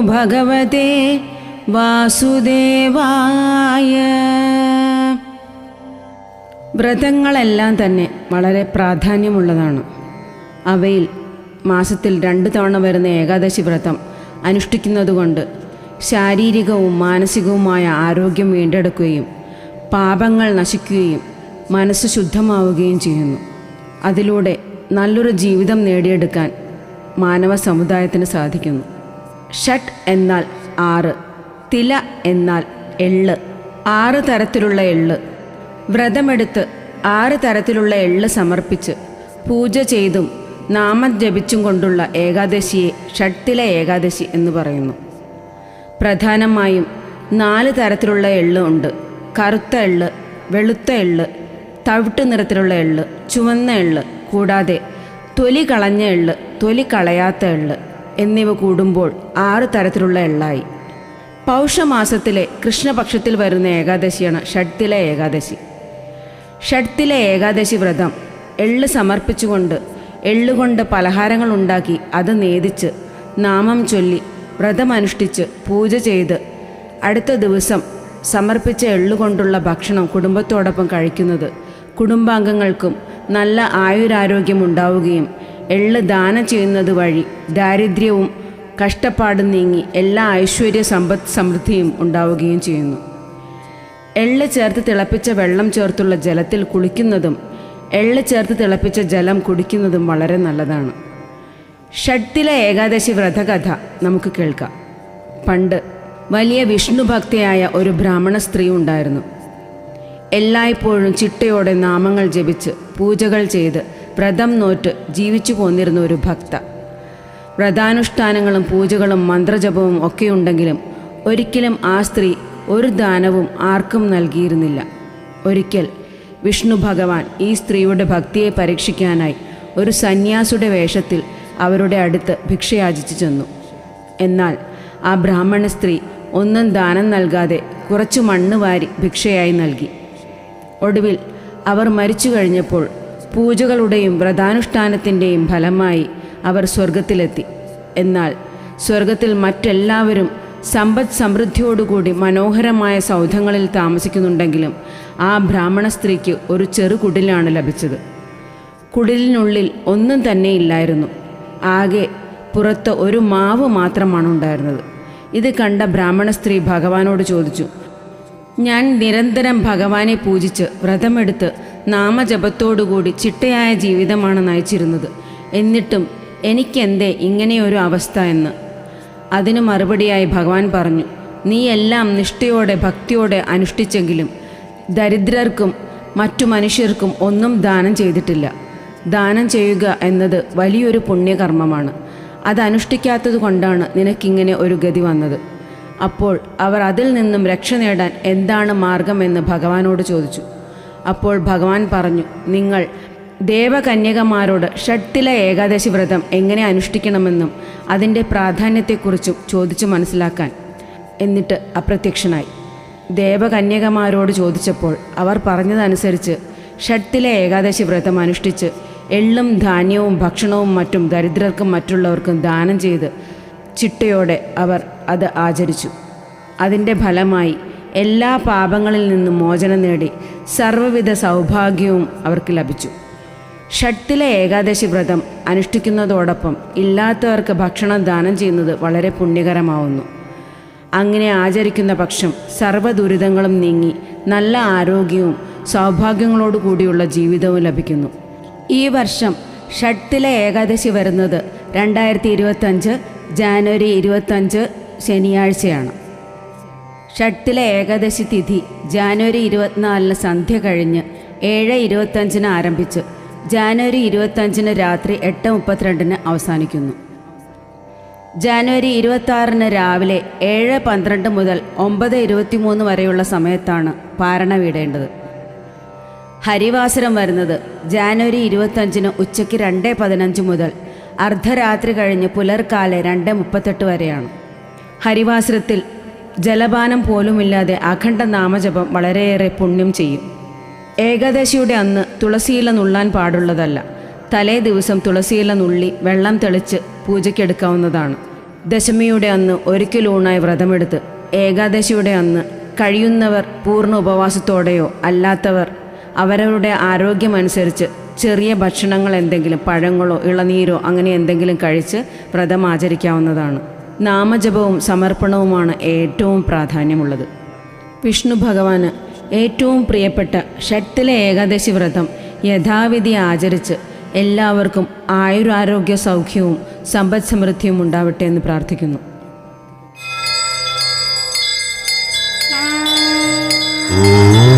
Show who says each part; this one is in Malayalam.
Speaker 1: ഭഗവതേ വാസുദേവായ വ്രതങ്ങളെല്ലാം തന്നെ വളരെ പ്രാധാന്യമുള്ളതാണ്. അവയിൽ മാസത്തിൽ രണ്ട് തവണ വരുന്ന ഏകാദശി വ്രതം അനുഷ്ഠിക്കുന്നതുകൊണ്ട് ശാരീരികവും മാനസികവുമായ ആരോഗ്യം വീണ്ടെടുക്കുകയും പാപങ്ങൾ നശിക്കുകയും മനസ്സ് ശുദ്ധമാവുകയും ചെയ്യുന്നു. അതിലൂടെ നല്ലൊരു ജീവിതം നേടിയെടുക്കാൻ മാനവ സമുദായത്തിന് സാധിക്കുന്നു. ഷട്ട് എന്നാൽ ആറ് തില എന്നാൽ എള്ള് ആറ് തരത്തിലുള്ള എള്ള്. വ്രതമെടുത്ത് ആറ് തരത്തിലുള്ള എള്ള് സമർപ്പിച്ച് പൂജ ചെയ്തും നാമം ജപിച്ചും കൊണ്ടുള്ള ഏകാദശിയെ ഷട്ടില ഏകാദശി എന്ന് പറയുന്നു. പ്രധാനമായും നാല് തരത്തിലുള്ള എള്ള് ഉണ്ട്. കറുത്ത എള്ള് വെളുത്ത എള്ള് തവിട്ട് നിറത്തിലുള്ള എള്ള് ചുവന്ന എള്ള് കൂടാതെ തൊലി കളഞ്ഞ എള്ള് തൊലി കളയാത്ത എള്ള്. എന്നിവ കൂടുമ്പോൾ ആറ് തരത്തിലുള്ള എള്ളായി. പൗഷമാസത്തിലെ കൃഷ്ണപക്ഷത്തിൽ വരുന്ന ഏകാദശിയാണ് ഷഡ്തില ഏകാദശി. ഷഡ്തില ഏകാദശി വ്രതം എള്ള് സമർപ്പിച്ചുകൊണ്ട് എള്ളുകൊണ്ട് പലഹാരങ്ങൾ ഉണ്ടാക്കി അത് നേദിച്ച് നാമം ചൊല്ലി വ്രതമനുഷ്ഠിച്ച് പൂജ ചെയ്ത് അടുത്ത ദിവസം സമർപ്പിച്ച എള്ളുകൊണ്ടുള്ള ഭക്ഷണം കുടുംബത്തോടൊപ്പം കഴിക്കുന്നത് കുടുംബാംഗങ്ങൾക്കും നല്ല ആയുരാരോഗ്യം ഉണ്ടാവുകയും എള്ള് ദാനം ചെയ്യുന്നത് വഴി ദാരിദ്ര്യവും കഷ്ടപ്പാടും നീങ്ങി എല്ലാ ഐശ്വര്യ സമ്പദ് സമൃദ്ധിയും ഉണ്ടാവുകയും ചെയ്യുന്നു. എള്ള് ചേർത്ത് തിളപ്പിച്ച വെള്ളം ചേർത്തുള്ള ജലത്തിൽ കുളിക്കുന്നതും എള്ള് ചേർത്ത് തിളപ്പിച്ച ജലം കുടിക്കുന്നതും വളരെ നല്ലതാണ്. ഷഡ്തില ഏകാദശി വ്രതകഥ നമുക്ക് കേൾക്കാം. പണ്ട് വലിയ വിഷ്ണു ഭക്തയായ ഒരു ബ്രാഹ്മണ സ്ത്രീ ഉണ്ടായിരുന്നു. എല്ലായ്പ്പോഴും ചിട്ടയോടെ നാമങ്ങൾ ജപിച്ച് പൂജകൾ ചെയ്ത് വ്രതം നോറ്റ് ജീവിച്ചു പോന്നിരുന്ന ഒരു ഭക്ത. വ്രതാനുഷ്ഠാനങ്ങളും പൂജകളും മന്ത്രജപവും ഒക്കെയുണ്ടെങ്കിലും ഒരിക്കലും ആ സ്ത്രീ ഒരു ദാനവും ആർക്കും നൽകിയിരുന്നില്ല. ഒരിക്കൽ വിഷ്ണു ഭഗവാൻ ഈ സ്ത്രീയുടെ ഭക്തിയെ പരീക്ഷിക്കാനായി ഒരു സന്യാസിയുടെ വേഷത്തിൽ അവരുടെ അടുത്ത് ഭിക്ഷയാചിച്ചു ചെന്നു. എന്നാൽ ആ ബ്രാഹ്മണ സ്ത്രീ ഒന്നും ദാനം നൽകാതെ കുറച്ച് മണ്ണ് വാരി ഭിക്ഷയായി നൽകി. ഒടുവിൽ അവർ മരിച്ചു കഴിഞ്ഞപ്പോൾ പൂജകളുടെയും വ്രതാനുഷ്ഠാനത്തിന്റെയും ഫലമായി അവർ സ്വർഗത്തിലെത്തി എന്നാൽ സ്വർഗത്തിൽ മറ്റെല്ലാവരും സമ്പദ് സമൃദ്ധിയോടുകൂടി മനോഹരമായ സൗധങ്ങളിൽ താമസിക്കുന്നുണ്ടെങ്കിലും ആ ബ്രാഹ്മണ സ്ത്രീക്ക് ഒരു ചെറു കുടിലാണ് ലഭിച്ചത്. കുടിലിനുള്ളിൽ ഒന്നും തന്നെ ഇല്ലായിരുന്നു. ആകെ പുറത്ത് ഒരു മാവ് മാത്രമാണ് ഉണ്ടായിരുന്നത്. ഇത് കണ്ട ബ്രാഹ്മണ സ്ത്രീ ഭഗവാനോട് ചോദിച്ചു ഞാൻ നിരന്തരം ഭഗവാനെ പൂജിച്ച് വ്രതമെടുത്ത് നാമജപത്തോടുകൂടി ചിട്ടയായ ജീവിതമാണ് നയിച്ചിരുന്നത്. എന്നിട്ടും എനിക്കെന്തേ ഇങ്ങനെയൊരു അവസ്ഥ എന്ന്. അതിന് മറുപടിയായി ഭഗവാൻ പറഞ്ഞു നീ എല്ലാം നിഷ്ഠയോടെ ഭക്തിയോടെ അനുഷ്ഠിച്ചെങ്കിലും ദരിദ്രർക്കും മറ്റു മനുഷ്യർക്കും ഒന്നും ദാനം ചെയ്തിട്ടില്ല. ദാനം ചെയ്യുക എന്നത് വലിയൊരു പുണ്യകർമ്മമാണ്. അത് അനുഷ്ഠിക്കാത്തത് കൊണ്ടാണ് നിനക്കിങ്ങനെ ഒരു ഗതി വന്നത്. അപ്പോൾ അവർ അതിൽ നിന്നും രക്ഷ നേടാൻ എന്താണ് മാർഗമെന്ന് ഭഗവാനോട് ചോദിച്ചു. അപ്പോൾ ഭഗവാൻ പറഞ്ഞു നിങ്ങൾ ദേവകന്യകമാരോട് ഷഡ്തില ഏകാദശി വ്രതം എങ്ങനെ അനുഷ്ഠിക്കണമെന്നും അതിന്റെ പ്രാധാന്യത്തെക്കുറിച്ചും ചോദിച്ചു മനസ്സിലാക്കാൻ എന്നിട്ട് അപ്രത്യക്ഷനായി. ദേവകന്യകമാരോട് ചോദിച്ചപ്പോൾ അവർ പറഞ്ഞതനുസരിച്ച് ഷട്ടിലെ ഏകാദശി വ്രതം അനുഷ്ഠിച്ച് എള്ളും ധാന്യവും ഭക്ഷണവും മറ്റും ദരിദ്രർക്കും മറ്റുള്ളവർക്കും ദാനം ചെയ്ത് ചിട്ടയോടെ അവർ അത് ആചരിച്ചു. അതിന്റെ ഫലമായി എല്ലാ പാപങ്ങളിൽ നിന്നും മോചനം നേടി സർവവിധ സൗഭാഗ്യവും അവർക്ക് ലഭിച്ചു. ഷട്ടിലെ ഏകാദശി വ്രതം അനുഷ്ഠിക്കുന്നതോടൊപ്പം ഇല്ലാത്തവർക്ക് ഭക്ഷണം ദാനം ചെയ്യുന്നത് വളരെ പുണ്യകരമാവുന്നു. അങ്ങനെ ആചരിക്കുന്ന പക്ഷം സർവ ദുരിതങ്ങളും നീങ്ങി നല്ല ആരോഗ്യവും സൗഭാഗ്യങ്ങളോടു കൂടിയുള്ള ജീവിതവും ലഭിക്കുന്നു. ഈ വർഷം ഷട്ടിലെ ഏകാദശി വരുന്നത് രണ്ടായിരത്തി ഇരുപത്തഞ്ച് ജാനുവരി ഇരുപത്തഞ്ച് ശനിയാഴ്ചയാണ്. ഷഡ്തില ഏകാദശി തിഥി ജാനുവരി ഇരുപത്തിനാലിന് സന്ധ്യ കഴിഞ്ഞ് ഏഴ് ഇരുപത്തഞ്ചിന് ആരംഭിച്ച് ജാനുവരി ഇരുപത്തഞ്ചിന് രാത്രി എട്ട് മുപ്പത്തിരണ്ടിന് അവസാനിക്കുന്നു. ജാനുവരി ഇരുപത്തി രാവിലെ ഏഴ് പന്ത്രണ്ട് മുതൽ ഒമ്പത് ഇരുപത്തിമൂന്ന് വരെയുള്ള സമയത്താണ് പാരണ വീടേണ്ടത്. ഹരിവാസരം വരുന്നത് ജാനുവരി ഇരുപത്തഞ്ചിന് ഉച്ചയ്ക്ക് രണ്ട് പതിനഞ്ച് മുതൽ അർദ്ധരാത്രി കഴിഞ്ഞ് പുലർക്കാലെ രണ്ട് മുപ്പത്തെട്ട് വരെയാണ്. ഹരിവാസരത്തിൽ ജലപാനം പോലുമില്ലാതെ അഖണ്ഡ നാമജപം വളരെയേറെ പുണ്യം ചെയ്യും. ഏകാദശിയുടെ അന്ന് തുളസിയില നുള്ളാൻ പാടുള്ളതല്ല തലേ ദിവസം തുളസിയില നുള്ളി വെള്ളം തെളിച്ച് പൂജയ്ക്കെടുക്കാവുന്നതാണ്. ദശമിയുടെ അന്ന് ഒരിക്കലൂണായി വ്രതമെടുത്ത് ഏകാദശിയുടെ അന്ന് കഴിയുന്നവർ പൂർണ ഉപവാസത്തോടെയോ അല്ലാത്തവർ അവരവരുടെ ആരോഗ്യമനുസരിച്ച് ചെറിയ ഭക്ഷണങ്ങൾ എന്തെങ്കിലും പഴങ്ങളോ ഇളനീരോ അങ്ങനെ എന്തെങ്കിലും കഴിച്ച് വ്രതം ആചരിക്കാവുന്നതാണ്. നാമജപവും സമർപ്പണവുമാണ് ഏറ്റവും പ്രാധാന്യമുള്ളത്. വിഷ്ണു ഭഗവാന് ഏറ്റവും പ്രിയപ്പെട്ട ഷട്ടിലെ ഏകാദശി വ്രതം യഥാവിധി ആചരിച്ച് എല്ലാവർക്കും ആയുരാരോഗ്യ സൗഖ്യവും സമ്പദ് സമൃദ്ധിയും ഉണ്ടാവട്ടെ എന്ന് പ്രാർത്ഥിക്കുന്നു.
Speaker 2: ഓം